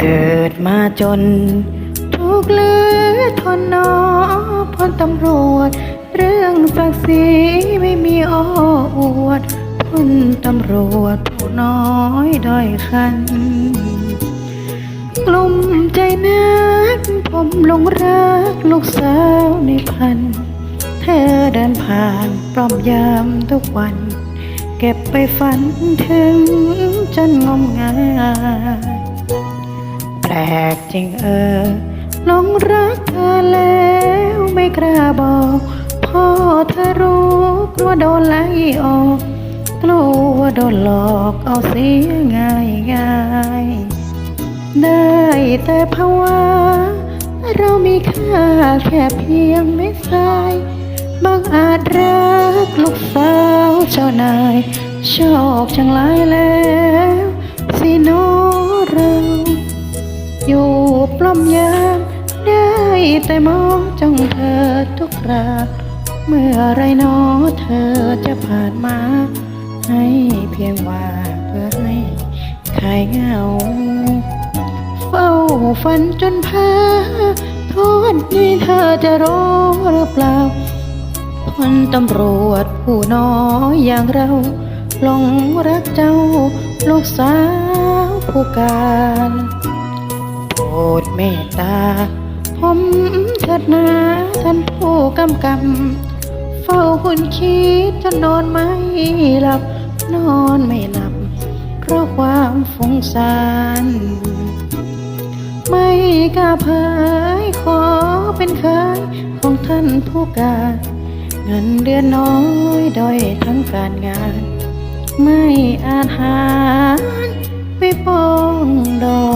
เกิดมาจน ทุกเหลือทนนอพลตำรวจ เรื่องศักดิ์ศรีไม่มีโอ้อวดพลตำรวจผู้น้อยด้อยคันกลุ่มใจนักผมหลงรักลูกสาวในพัน เธอเดินผ่านปลอมยามทุกวัน เก็บไปฝันถึงจนงมงาย ปลกจริงเออหลงรักเธอแล้วไม่กล้าบอก พ่อเธอรู้กลัวโดนไล่ออก กลัวโดนหลอกเอาเสียง่ายง่ายได้แต่ภาวะเรามีค่าแค่เพียงไม่สายบางอาจรักลูกสาวเจ้านายชอบจังหลายแล้ว สิโนเรา อยู่ปล้อมยามได้แต่มองจ้องเธอทุกคราเมื่อไรนอเธอจะผ่านมา ให้เพียงว่าเพื่อให้คลายเหงา เฝ้าฝันจนพ้อโทษนี้เธอจะรู้หรือเปล่าคนตำรวจผู้น้อยอย่างเราหลงรักเจ้า ลูกสาวผู้การ ดเมตตา ผมเถิดนาท่านผู้กำกับเฝ้าคุณคิดจนนอนไม่หลับ นอนไม่หลับ เพราะความฟุ้งซ่านไม่กล้าเผยขอเป็นเคยของท่านผู้การเงินเดือนน้อยด้อยทั้งการงาน ไม่อาจหารไปปองดอก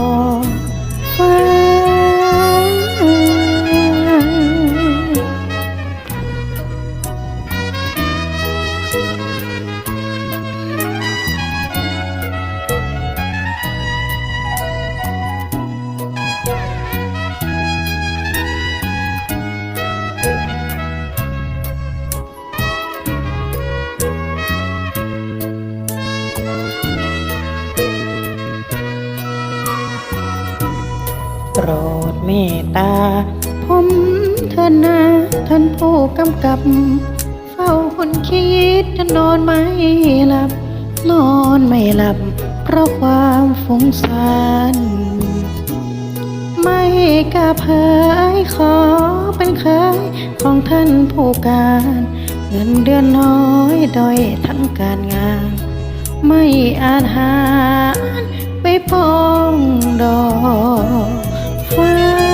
รดเมตตา ผมเธอนาท่านผู้กำกับ เฝ้าคนคิดจะนอนไม่หลับ นอนไม่หลับ เพราะความฟุ้งซ่านไม่กล้าเผยขอเป็นเคยของท่านผู้การ เงินเดือนน้อยด้อยทั้งการงาน ไม่อาจหารไปปองดอก 花